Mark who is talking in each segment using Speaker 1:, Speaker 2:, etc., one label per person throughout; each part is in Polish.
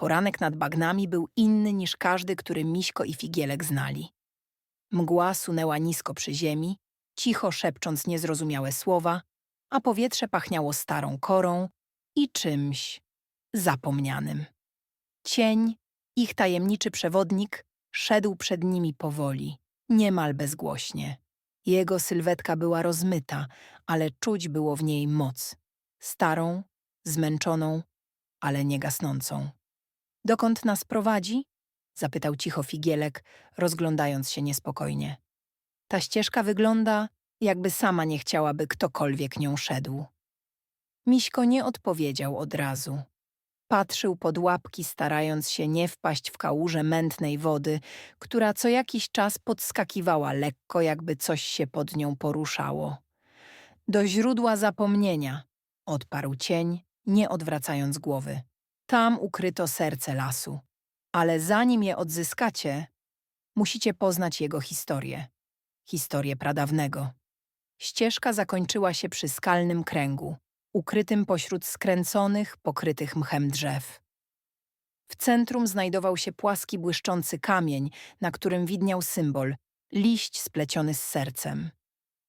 Speaker 1: Poranek nad bagnami był inny niż każdy, który Miśko i Figielek znali. Mgła sunęła nisko przy ziemi, cicho szepcząc niezrozumiałe słowa, a powietrze pachniało starą korą i czymś zapomnianym. Cień, ich tajemniczy przewodnik, szedł przed nimi powoli, niemal bezgłośnie. Jego sylwetka była rozmyta, ale czuć było w niej moc. Starą, zmęczoną, ale nie gasnącą. Dokąd nas prowadzi? zapytał cicho Figielek, rozglądając się niespokojnie. Ta ścieżka wygląda, jakby sama nie chciała, by ktokolwiek nią szedł. Miśko nie odpowiedział od razu. Patrzył pod łapki, starając się nie wpaść w kałużę mętnej wody, która co jakiś czas podskakiwała lekko, jakby coś się pod nią poruszało. Do źródła zapomnienia, odparł cień, nie odwracając głowy. Tam ukryto serce lasu. Ale zanim je odzyskacie, musicie poznać jego historię. Historię pradawnego. Ścieżka zakończyła się przy skalnym kręgu, ukrytym pośród skręconych, pokrytych mchem drzew. W centrum znajdował się płaski, błyszczący kamień, na którym widniał symbol liść spleciony z sercem.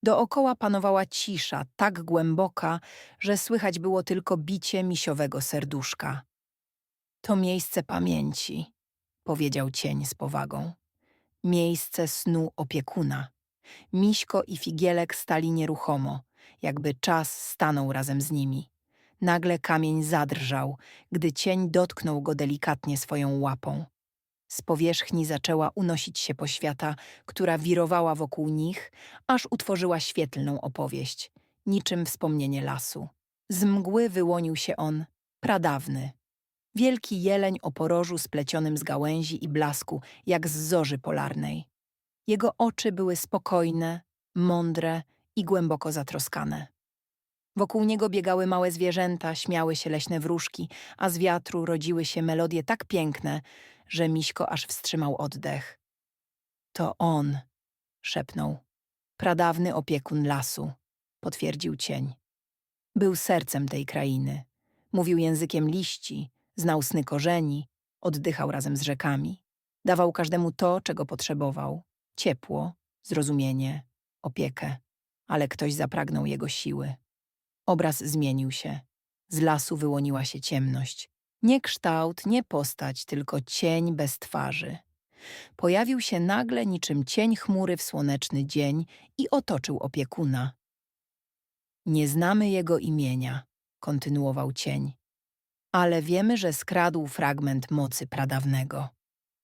Speaker 1: Dookoła panowała cisza, tak głęboka, że słychać było tylko bicie misiowego serduszka. To miejsce pamięci, powiedział cień z powagą. Miejsce snu opiekuna. Miśko i Figielek stali nieruchomo, jakby czas stanął razem z nimi. Nagle kamień zadrżał, gdy cień dotknął go delikatnie swoją łapą. Z powierzchni zaczęła unosić się poświata, która wirowała wokół nich, aż utworzyła świetlną opowieść, niczym wspomnienie lasu. Z mgły wyłonił się on, pradawny. Wielki jeleń o porożu splecionym z gałęzi i blasku, jak z zorzy polarnej. Jego oczy były spokojne, mądre i głęboko zatroskane. Wokół niego biegały małe zwierzęta, śmiały się leśne wróżki, a z wiatru rodziły się melodie tak piękne, że Miśko aż wstrzymał oddech. To on, szepnął. Pradawny opiekun lasu, potwierdził cień. Był sercem tej krainy. Mówił językiem liści, znał sny korzeni, oddychał razem z rzekami. Dawał każdemu to, czego potrzebował. Ciepło, zrozumienie, opiekę. Ale ktoś zapragnął jego siły. Obraz zmienił się. Z lasu wyłoniła się ciemność. Nie kształt, nie postać, tylko cień bez twarzy. Pojawił się nagle niczym cień chmury w słoneczny dzień i otoczył opiekuna. Nie znamy jego imienia, kontynuował cień, ale wiemy, że skradł fragment mocy pradawnego.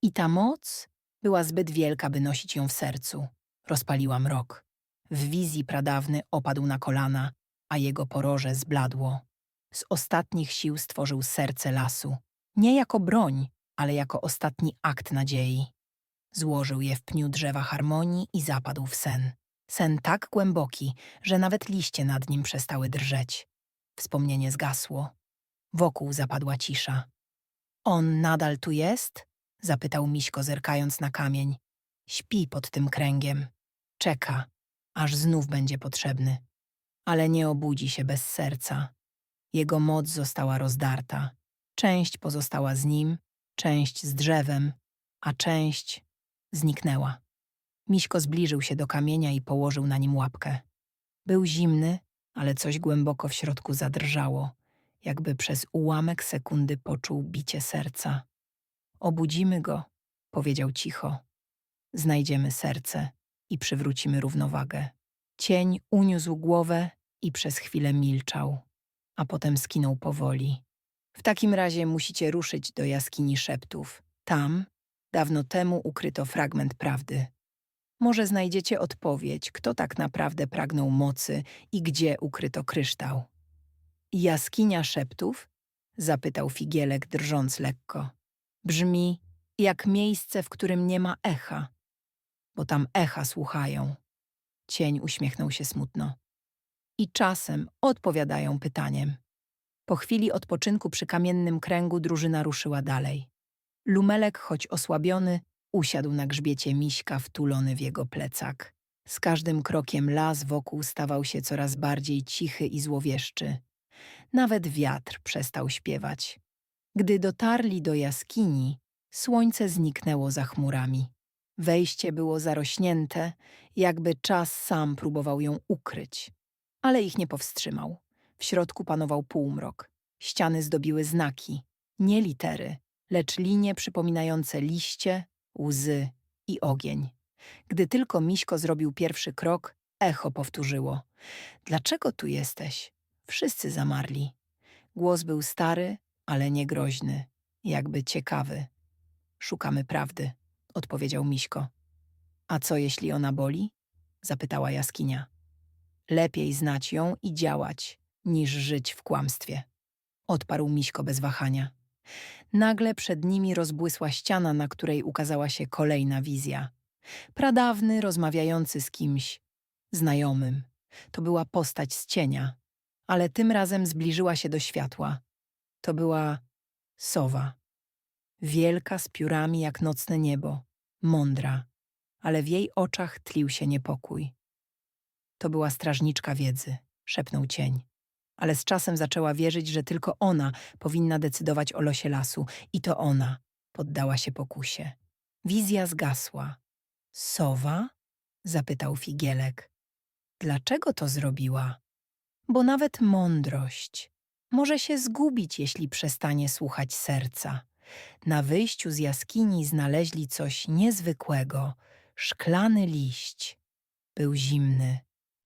Speaker 1: I ta moc była zbyt wielka, by nosić ją w sercu. Rozpaliła mrok. W wizji pradawny opadł na kolana, a jego poroże zbladło. Z ostatnich sił stworzył serce lasu. Nie jako broń, ale jako ostatni akt nadziei. Złożył je w pniu drzewa harmonii i zapadł w sen. Sen tak głęboki, że nawet liście nad nim przestały drżeć. Wspomnienie zgasło. Wokół zapadła cisza. On nadal tu jest? zapytał Miśko, zerkając na kamień. Śpi pod tym kręgiem. Czeka, aż znów będzie potrzebny. Ale nie obudzi się bez serca. Jego moc została rozdarta. Część pozostała z nim, część z drzewem, a część zniknęła. Miśko zbliżył się do kamienia i położył na nim łapkę. Był zimny, ale coś głęboko w środku zadrżało, jakby przez ułamek sekundy poczuł bicie serca. Obudzimy go, powiedział cicho. Znajdziemy serce i przywrócimy równowagę. Cień uniósł głowę i przez chwilę milczał, a potem skinął powoli. W takim razie musicie ruszyć do jaskini szeptów. Tam, dawno temu ukryto fragment prawdy. Może znajdziecie odpowiedź, kto tak naprawdę pragnął mocy i gdzie ukryto kryształ. Jaskinia szeptów? zapytał Figielek, drżąc lekko. Brzmi jak miejsce, w którym nie ma echa, bo tam echa słuchają. Cień uśmiechnął się smutno. I czasem odpowiadają pytaniem. Po chwili odpoczynku przy kamiennym kręgu drużyna ruszyła dalej. Lumelek, choć osłabiony, usiadł na grzbiecie miśka wtulony w jego plecak. Z każdym krokiem las wokół stawał się coraz bardziej cichy i złowieszczy. Nawet wiatr przestał śpiewać. Gdy dotarli do jaskini, słońce zniknęło za chmurami. Wejście było zarośnięte, jakby czas sam próbował ją ukryć. Ale ich nie powstrzymał. W środku panował półmrok. Ściany zdobiły znaki, nie litery, lecz linie przypominające liście, łzy i ogień. Gdy tylko Miśko zrobił pierwszy krok, echo powtórzyło. Dlaczego tu jesteś? Wszyscy zamarli. Głos był stary, ale nie groźny, jakby ciekawy. Szukamy prawdy, odpowiedział Miśko. A co jeśli ona boli? zapytała jaskinia. Lepiej znać ją i działać, niż żyć w kłamstwie. Odparł Miśko bez wahania. Nagle przed nimi rozbłysła ściana, na której ukazała się kolejna wizja. Pradawny, rozmawiający z kimś, znajomym. To była postać z cienia, ale tym razem zbliżyła się do światła. To była sowa. Wielka z piórami jak nocne niebo, mądra, ale w jej oczach tlił się niepokój. To była strażniczka wiedzy, szepnął cień. Ale z czasem zaczęła wierzyć, że tylko ona powinna decydować o losie lasu i to ona poddała się pokusie. Wizja zgasła. Sowa? zapytał Figielek. Dlaczego to zrobiła? Bo nawet mądrość może się zgubić, jeśli przestanie słuchać serca. Na wyjściu z jaskini znaleźli coś niezwykłego szklany liść. Był zimny,